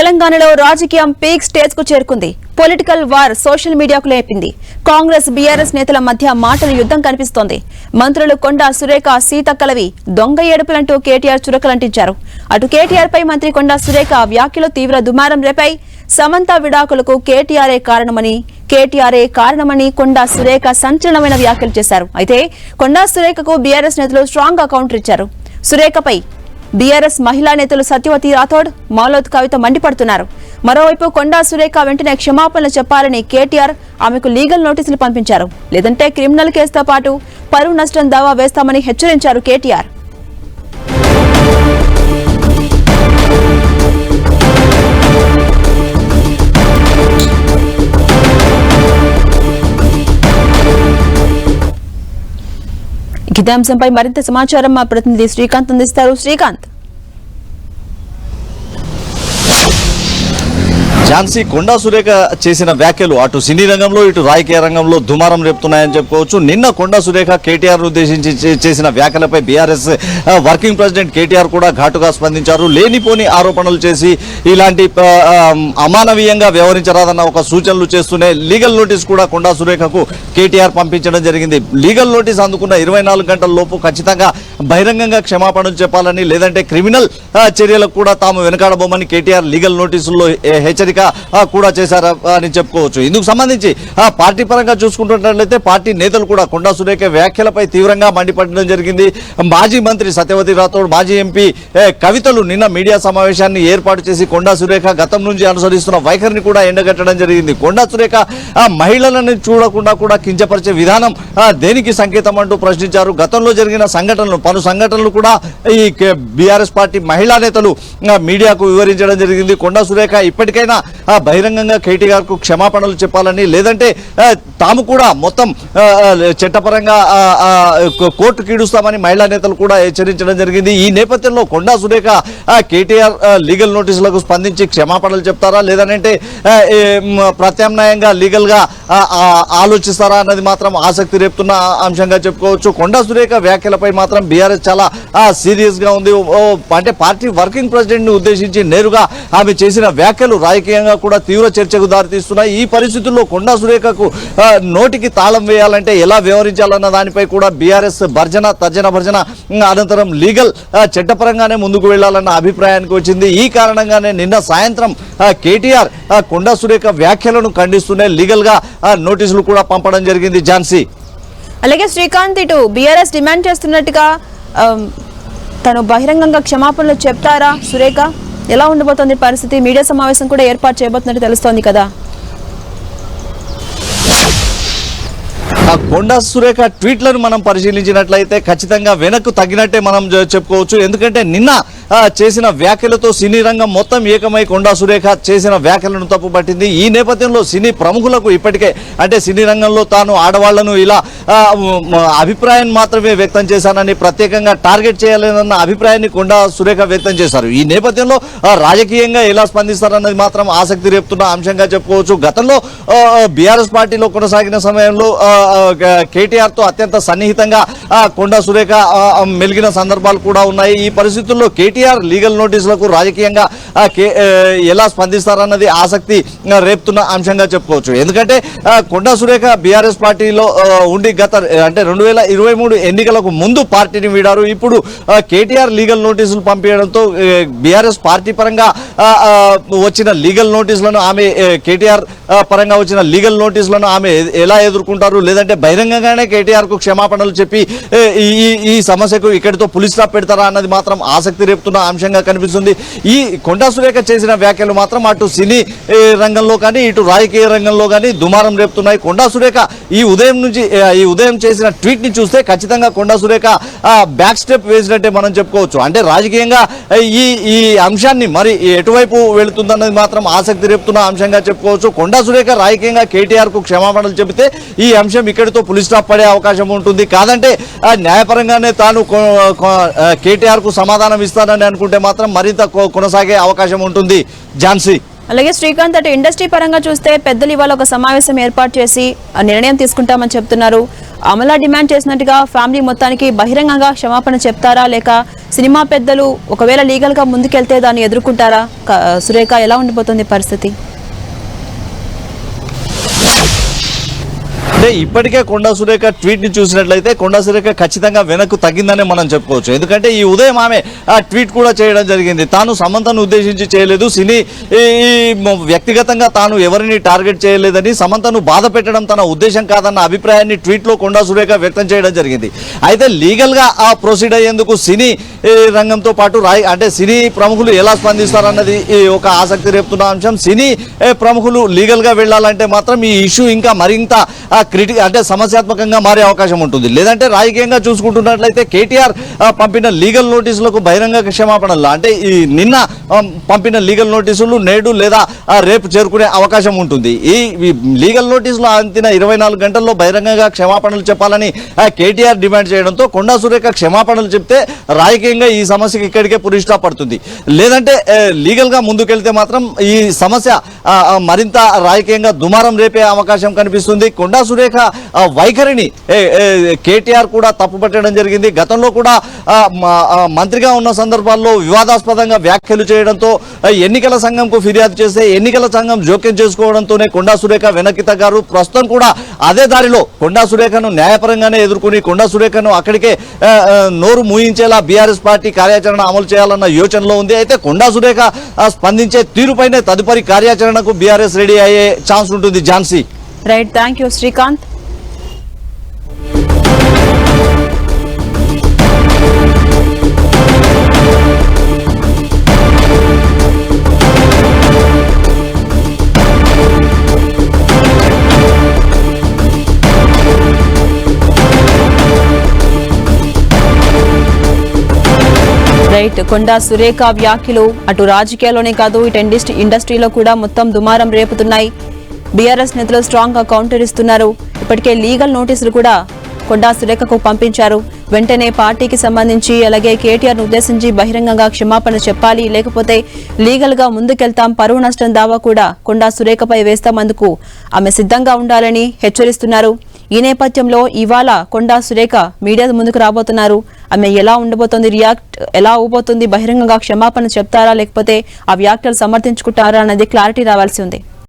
తెలంగాణలో రాజకీయం పీక్ స్టేజ్కు చేరుకుంది. పొలిటికల్ వార్ సోషల్ మీడియాకు లేపింది. కాంగ్రెస్ బీఆర్ఎస్ నేతల మధ్య మాటల యుద్దం కనిపిస్తోంది. మంత్రులు కొండా సురేఖ సీతక్కలవి దొంగ ఏడుపులంటూ కేటీఆర్ చురకలంటించారు. అటు కేటీఆర్ పై మంత్రి కొండా సురేఖ వ్యాఖ్యలు తీవ్ర దుమారం రేపాయి. సమంత విడాకులకు కేటీఆర్ఏ కారణమని కేటీఆర్ఏ కారణమని కొండా సురేఖ సంచలనమైన వ్యాఖ్యలు చేశారు. అయితే కొండా సురేఖకు బీఆర్ఎస్ నేతలు స్ట్రాంగ్గా కౌంటర్ ఇచ్చారు సురేఖపై బీఆర్ఎస్ మహిళా నేతలు సత్యవతి రాథోడ్ మాలోత్ కవిత మండిపడుతున్నారు. మరోవైపు కొండా సురేఖ వెంటనే క్షమాపణలు చెప్పాలని కేటీఆర్ ఆమెకు లీగల్ నోటీసులు పంపించారు. లేదంటే క్రిమినల్ కేసుతో పాటు పరువు నష్టం దావా వేస్తామని హెచ్చరించారు కేటీఆర్. ఇదే అంశంపై మరింత సమాచారం మా ప్రతినిధి శ్రీకాంత్ అందిస్తారు శ్రీకాంత్ ఝాన్సీ కొండా సురేఖ చేసిన వ్యాఖ్యలు అటు సినీ రంగంలో ఇటు రాజకీయ రంగంలో దుమారం రేపుతున్నాయని చెప్పుకోవచ్చు. నిన్న కొండా సురేఖ కేటీఆర్ ఉద్దేశించి చేసిన వ్యాఖ్యలపై బీఆర్ఎస్ వర్కింగ్ ప్రెసిడెంట్ కేటీఆర్ కూడా ఘాటుగా స్పందించారు. లేనిపోని ఆరోపణలు చేసి ఇలాంటి అమానవీయంగా వ్యవహరించరాదన్న ఒక సూచనలు చేస్తూనే లీగల్ నోటీస్ కూడా కొండా సురేఖకు కేటీఆర్ పంపించడం జరిగింది. లీగల్ నోటీస్ అందుకున్న ఇరవై నాలుగు గంటల లోపు ఖచ్చితంగా బహిరంగంగా క్షమాపణలు చెప్పాలని లేదంటే క్రిమినల్ చర్యలకు కూడా తాము వెనకాడబోమని కేటీఆర్ లీగల్ నోటీసుల్లో హెచ్చరిక హెచ్చరిక కూడా చేశారు అని చెప్పుకోవచ్చు. ఇందుకు సంబంధించి ఆ, పార్టీ పరంగా చూసుకుంటున్నట్లయితే పార్టీ నేతలు కూడా కొండా సురేఖ వ్యాఖ్యలపై తీవ్రంగా మండిపడడం జరిగింది. మాజీ మంత్రి సత్యవతి రాథోడ్ మాజీ ఎంపీ కవితలు నిన్న మీడియా సమావేశాన్ని ఏర్పాటు చేసి కొండా సురేఖ గతం నుంచి అనుసరిస్తున్న వైఖరిని కూడా ఎండగట్టడం జరిగింది. కొండా సురేఖ ఆ మహిళలను చూడకుండా కూడా కించపరిచే విధానం దేనికి సంకేతం అంటూ ప్రశ్నించారు. గతంలో జరిగిన సంఘటనలు పలు సంఘటనలు కూడా ఈ బీఆర్ఎస్ పార్టీ మహిళా నేతలు మీడియాకు వివరించడం జరిగింది. కొండా సురేఖ ఇప్పటికైనా బహిరంగంగా కేటీ గారికి క్షమాపణలు చెప్పాలని లేదంటే తాము కూడా మొత్తం చట్టపరంగా కోర్టు కీడుస్తామని మహిళా నేతలు కూడా హెచ్చరించడం జరిగింది. ఈ నేపథ్యంలో కొండా సురేఖ కేటీఆర్ లీగల్ నోటీసులకు స్పందించి క్షమాపణలు చెప్తారా? లేదనంటే ప్రత్యామ్నాయంగా లీగల్గా ఆలోచిస్తారా అన్నది మాత్రం ఆసక్తి రేపుతున్న అంశంగా చెప్పుకోవచ్చు. కొండా సురేఖ వ్యాఖ్యలపై మాత్రం బీఆర్ఎస్ చాలా సీరియస్గా ఉంది. అంటే పార్టీ వర్కింగ్ ప్రెసిడెంట్ని ఉద్దేశించి నేరుగా ఆమె చేసిన వ్యాఖ్యలు రాజకీయ రాజకీయంగా కూడా తీవ్ర చర్చకు దారితీస్తున్నాయి. ఈ పరిస్థితుల్లో కొండా సురేఖకు నోటికి తాళం వేయాలంటే ఎలా వ్యవహరించాలన్న దానిపై కూడా బీఆర్ఎస్ భర్జన తర్జన భర్జన అనంతరం లీగల్ చట్టపరంగానే ముందుకు వెళ్ళాలన్న అభిప్రాయానికి వచ్చింది. ఈ కారణంగానే నిన్న సాయంత్రం కేటీఆర్ కొండా సురేఖ వ్యాఖ్యలను ఖండిస్తూనే లీగల్గా నోటీసులు కూడా పంపడం జరిగింది. ఝాన్సీ. అలాగే శ్రీకాంత్ ఇటు బీఆర్ఎస్ డిమాండ్ చేస్తున్నట్టుగా తను బహిరంగంగా క్షమాపణలు చెప్తారా సురేఖ? ఎలా ఉండబోతోంది పరిస్థితి? మీడియా సమావేశం కూడా ఏర్పాటు చేయబోతున్నట్టు తెలుస్తోంది కదా. కొండా సురేఖ ట్వీట్లను మనం పరిశీలించినట్లయితే ఖచ్చితంగా వెనక్కు తగ్గినట్టే మనం చెప్పుకోవచ్చు. ఎందుకంటే నిన్న చేసిన వ్యాఖ్యలతో సినీ రంగం మొత్తం ఏకమై కొండా సురేఖ చేసిన వ్యాఖ్యలను తప్పుపట్టింది. ఈ నేపథ్యంలో సినీ ప్రముఖులకు ఇప్పటికే అంటే సినీ రంగంలో తాను ఆడవాళ్ళను ఇలా అభిప్రాయం అభిప్రాయాన్ని మాత్రమే వ్యక్తం చేశానని ప్రత్యేకంగా టార్గెట్ చేయాలన్న అభిప్రాయాన్ని కొండా సురేఖ వ్యక్తం చేశారు. ఈ నేపథ్యంలో రాజకీయంగా ఎలా స్పందిస్తారన్నది మాత్రం ఆసక్తి రేపుతున్న అంశంగా చెప్పుకోవచ్చు. గతంలో బీఆర్ఎస్ పార్టీలో కొనసాగిన సమయంలో కేటీఆర్తో అత్యంత సన్నిహితంగా కొండా సురేఖ మెలిగిన సందర్భాలు కూడా ఉన్నాయి. ఈ పరిస్థితుల్లో కేటీఆర్ లీగల్ నోటీసులకు రాజకీయంగా కే- ఎలా స్పందిస్తారన్నది ఆసక్తి రేపుతున్న అంశంగా చెప్పుకోవచ్చు. ఎందుకంటే కొండా సురేఖ బీఆర్ఎస్ పార్టీలో ఉండి గత అంటే రెండు వేల ఇరవై మూడు ఎన్నికలకు ముందు పార్టీని వీడారు. ఇప్పుడు కేటీఆర్ లీగల్ నోటీసులు పంపించడంతో బీఆర్ఎస్ పార్టీ పరంగా వచ్చిన లీగల్ నోటీసులను ఆమె కేటీఆర్ పరంగా వచ్చిన లీగల్ నోటీసులను ఆమె ఎలా ఎదుర్కొంటారు? లేదంటే బహిరంగంగానే కేటీఆర్కు క్షమాపణలు చెప్పి ఈ ఈ- సమస్యకు ఇక్కడితో పులి స్టాప్ పెడతారా అన్నది మాత్రం ఆసక్తి రేపుతున్న అంశంగా కనిపిస్తుంది. ఈ కొండా సురేఖ చేసిన వ్యాఖ్యలు మాత్రం అటు సినీ రంగంలో కానీ ఇటు రాజకీయ రంగంలో కానీ దుమారం రేపుతున్నాయి. కొండా సురేఖ ఈ ఉదయం నుంచి ఈ ఉదయం చేసిన ట్వీట్ని చూస్తే ఖచ్చితంగా కొండా సురేఖ బ్యాక్ స్టెప్ వేసినట్టే మనం చెప్పుకోవచ్చు. అంటే రాజకీయంగా ఈ ఈ అంశాన్ని మరి ఎటువైపు వెళుతుందన్నది మాత్రం ఆసక్తి రేపుతున్న అంశంగా చెప్పుకోవచ్చు. కొండా సురేఖ రాజకీయంగా కేటీఆర్కు క్షమాపణలు చెబితే ఈ అంశం ఇక్కడితో పులి స్టాప్ పడే అవకాశం ఉంటుంది. కాదంటే ఆ, న్యాయపరంగానే తాను కేటీఆర్కు సమాధానం ఇస్తానని అనుకుంటే మాత్రం మరింత కొనసాగే అవకాశం ఉంటుంది. ఝాన్సీ. అలాగే శ్రీకాంత్ అటు ఇండస్ట్రీ పరంగా చూస్తే పెద్దలు ఇవాళ ఒక సమావేశం ఏర్పాటు చేసి ఆ నిర్ణయం తీసుకుంటామని చెప్తున్నారు. అమలా డిమాండ్ చేసినట్టుగా ఫ్యామిలీ మొత్తానికి బహిరంగంగా క్షమాపణ చెప్తారా? లేక సినిమా పెద్దలు ఒకవేళ లీగల్గా ముందుకెళ్తే దాన్ని ఎదుర్కొంటారా? సురేఖ ఎలా ఉండిపోతుంది పరిస్థితి? అంటే ఇప్పటికే కొండా సురేఖ ట్వీట్ని చూసినట్లయితే కొండా సురేఖ ఖచ్చితంగా వెనక్కు తగ్గిందని మనం చెప్పుకోవచ్చు. ఎందుకంటే ఈ ఉదయం ఆమె ఆ ట్వీట్ కూడా చేయడం జరిగింది. తాను సమంతను ఉద్దేశించి చేయలేదు. సినీ ఈ వ్యక్తిగతంగా తాను ఎవరిని టార్గెట్ చేయలేదని సమంతను బాధ పెట్టడం తన ఉద్దేశం కాదన్న అభిప్రాయాన్ని ట్వీట్లో కొండా సురేఖ వ్యక్తం చేయడం జరిగింది. అయితే లీగల్గా ఆ ప్రొసీడ్ అయ్యేందుకు సినీ రంగంతో పాటు రాయి అంటే సినీ ప్రముఖులు ఎలా స్పందిస్తారన్నది ఈ ఒక ఆసక్తి రేపుతున్న అంశం. సినీ ప్రముఖులు లీగల్గా వెళ్ళాలంటే మాత్రం ఈ ఇష్యూ ఇంకా మరింత క్రిటి అంటే సమస్యాత్మకంగా మారే అవకాశం ఉంటుంది. లేదంటే రాజకీయంగా చూసుకుంటున్నట్లయితే కేటీఆర్ పంపిన లీగల్ నోటీసులకు బహిరంగ క్షమాపణలు అంటే ఈ నిన్న పంపిన లీగల్ నోటీసులు నేడు లేదా రేపు చేరుకునే అవకాశం ఉంటుంది. ఈ ఈ లీగల్ నోటీసులు అంతిన ఇరవై నాలుగు గంటల్లో బహిరంగంగా క్షమాపణలు చెప్పాలని కేటీఆర్ డిమాండ్ చేయడంతో కొండా సురేఖ క్షమాపణలు చెప్తే రాజకీయంగా ఈ సమస్యకి ఇక్కడికే పురిష్టా పడుతుంది. లేదంటే లీగల్గా ముందుకెళ్తే మాత్రం ఈ సమస్య మరింత రాజకీయంగా దుమారం రేపే అవకాశం కనిపిస్తుంది. కొండా సురేఖ ఆ, వైఖరిని కేటీఆర్ కూడా తప్పుపట్టడం జరిగింది. గతంలో కూడా మంత్రిగా ఉన్న సందర్భాల్లో వివాదాస్పదంగా వ్యాఖ్యలు చేయడంతో ఎన్నికల సంఘంకు ఫిర్యాదు చేస్తే ఎన్నికల సంఘం జోక్యం చేసుకోవడంతోనే కొండా సురేఖ వెనక్కి తగ్గారు ప్రస్తుతం కూడా అదే దారిలో కొండా సురేఖను న్యాయపరంగానే ఎదుర్కొని కొండా సురేఖను అక్కడికే నోరు మూయించేలా బీఆర్ఎస్ పార్టీ కార్యాచరణ అమలు చేయాలన్న యోచనలో ఉంది. అయితే కొండా సురేఖ స్పందించే తీరుపైనే తదుపరి కార్యాచరణకు బీఆర్ఎస్ రెడీ అయ్యే ఛాన్స్ ఉంటుంది. Jhansi. Right thank you Srikanth. Right Konda Surekha వ్యాఖ్యలు అటు రాజకీయాల్లోనే కాదు ఇటు ఇండస్ట్రీలో కూడా మొత్తం దుమారం రేపుతున్నాయి. బీఆర్ఎస్ నేతలు స్ట్రాంగ్గా కౌంటర్ ఇస్తున్నారు. ఇప్పటికే లీగల్ నోటీసులు కూడా కొండా సురేఖకు పంపించారు. వెంటనే పార్టీకి సంబంధించి అలాగే కేటీఆర్ ఉద్దేశించి బహిరంగంగా క్షమాపణ చెప్పాలి. లేకపోతే లీగల్గా ముందుకెళ్తాం. పరువు నష్టం దావా కూడా కొండా సురేఖపై వేస్తామందుకు ఆమె సిద్ధంగా ఉండాలని హెచ్చరిస్తున్నారు. ఈ నేపథ్యంలో ఇవాళ కొండా సురేఖ మీడియా ముందుకు రాబోతున్నారు. ఆమె ఎలా ఉండబోతోంది? రియాక్ట్ ఎలా అవ్వబోతుంది బహిరంగంగా క్షమాపణ చెప్తారా? లేకపోతే ఆ వ్యాఖ్యలు సమర్థించుకుంటారా? అన్నది క్లారిటీ రావాల్సి ఉంది.